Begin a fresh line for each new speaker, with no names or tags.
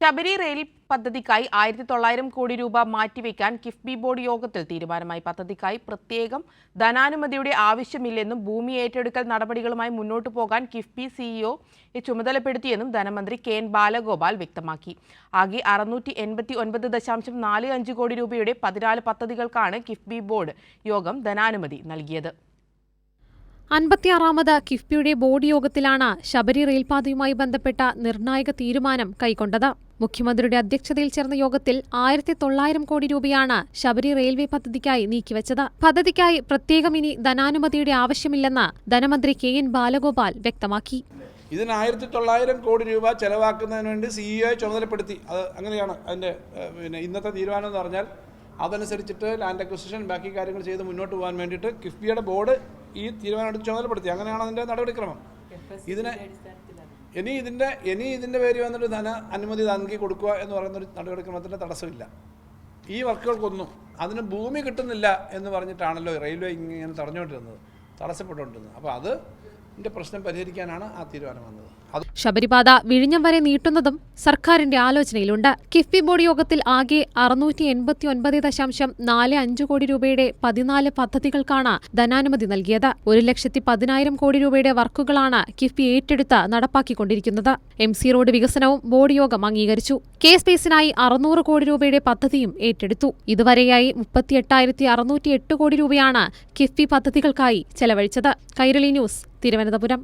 Sabari rail പദ്ധതിക്കായി ആയിരത്തി തൊള്ളായിരം കോടി രൂപ മാറ്റിവെക്കാൻ കിഫ്ബി ബോർഡ് യോഗത്തിൽ തീരുമാനമായി. പദ്ധതിക്കായി പ്രത്യേകം ധനാനുമതിയുടെ ആവശ്യമില്ലെന്നും ഭൂമി ഏറ്റെടുക്കൽ നടപടികളുമായി മുന്നോട്ടു പോകാൻ കിഫ്ബി സിഇഒ ചുമതലപ്പെടുത്തിയെന്നും ധനമന്ത്രി കെ എൻ ബാലഗോപാൽ വ്യക്തമാക്കി. ആകെ അറുന്നൂറ്റി എൺപത്തി ഒൻപത് ദശാംശം നാല് അഞ്ച് കോടി രൂപയുടെ പതിനാല് പദ്ധതികൾക്കാണ് കിഫ്ബി ബോർഡ് യോഗം ധനാനുമതി നൽകിയത്.
അൻപത്തിയാറാമത് കിഫ്ബിയുടെ ബോർഡ് യോഗത്തിലാണ് ശബരി റെയിൽപാതയുമായി ബന്ധപ്പെട്ട നിർണായക തീരുമാനം കൈക്കൊണ്ടത്. മുഖ്യമന്ത്രിയുടെ അധ്യക്ഷതയിൽ ചേർന്ന യോഗത്തിൽ ആയിരത്തി തൊള്ളായിരം കോടി രൂപയാണ് ശബരി റെയിൽവേ പദ്ധതിക്കായി നീക്കിവച്ചത്. പദ്ധതിക്കായി പ്രത്യേകം ഇനി ധനാനുമതിയുടെ ആവശ്യമില്ലെന്ന് ധനമന്ത്രി കെ എൻ ബാലഗോപാൽ വ്യക്തമാക്കി.
ഇതിന് ആയിരത്തി തൊള്ളായിരം കോടി രൂപ ചെലവാക്കുന്നതിന് വേണ്ടി സിഇഒയെ ചുമതലപ്പെടുത്തി. അത് അങ്ങനെയാണ് അതിന്റെ പിന്നെ ഇന്നത്തെ തീരുമാനം എന്ന് പറഞ്ഞാൽ അതനുസരിച്ചിട്ട് ലാൻഡ് അക്വിസിഷൻ ബാക്കി കാര്യങ്ങൾ ചെയ്ത് മുന്നോട്ട് പോകാൻ വേണ്ടിയിട്ട് കിഫ്ബിയുടെ ബോർഡ് ഈ തീരുമാനം എടുത്ത് ചുമതലപ്പെടുത്തി. അങ്ങനെയാണ് അതിന്റെ നടപടിക്രമം. ഇതിന് ഇനി ഇതിന്റെ ഇനി ഇതിന്റെ പേര് വന്നിട്ട് ധന അനുമതി നൽകി കൊടുക്കുക എന്ന് പറയുന്ന ഒരു നടപടിക്രമത്തിന്റെ തടസ്സമില്ല. ഈ വർക്കുകൾക്കൊന്നും അതിന് ഭൂമി കിട്ടുന്നില്ല എന്ന് പറഞ്ഞിട്ടാണല്ലോ റെയിൽവേ ഇങ്ങനെ തടഞ്ഞുകൊണ്ടിരുന്നത് തടസ്സപ്പെട്ടുകൊണ്ടിരുന്നത്. അപ്പോൾ അത് പ്രശ്നം പരിഹരിക്കാനാണ് ആ തീരുമാനം വന്നത്.
ശബരിപാത വിഴിഞ്ഞം വരെ നീട്ടുന്നതും സർക്കാരിന്റെ ആലോചനയിലുണ്ട്. കിഫ്ബി ബോർഡ് യോഗത്തിൽ ആകെ അറുന്നൂറ്റി എൺപത്തി ഒൻപത് ദശാംശം നാല് അഞ്ച് കോടി രൂപയുടെ പതിനാല് പദ്ധതികൾക്കാണ് ധനാനുമതി നൽകിയത്. ഒരു ലക്ഷത്തി പതിനായിരം കോടി രൂപയുടെ വർക്കുകളാണ് കിഫ്ബി ഏറ്റെടുത്ത് നടപ്പാക്കിക്കൊണ്ടിരിക്കുന്നത്. എം സി റോഡ് വികസനവും ബോർഡ് യോഗം അംഗീകരിച്ചു. കെ സ്പേസിനായി അറുന്നൂറ് കോടി രൂപയുടെ പദ്ധതിയും ഏറ്റെടുത്തു. ഇതുവരെയായി മുപ്പത്തി എട്ടായിരത്തി അറുന്നൂറ്റി എട്ട് കോടി രൂപയാണ് കിഫ്ബി പദ്ധതികൾക്കായി ചെലവഴിച്ചത്. കൈരളി ന്യൂസ് തിരുവനന്തപുരം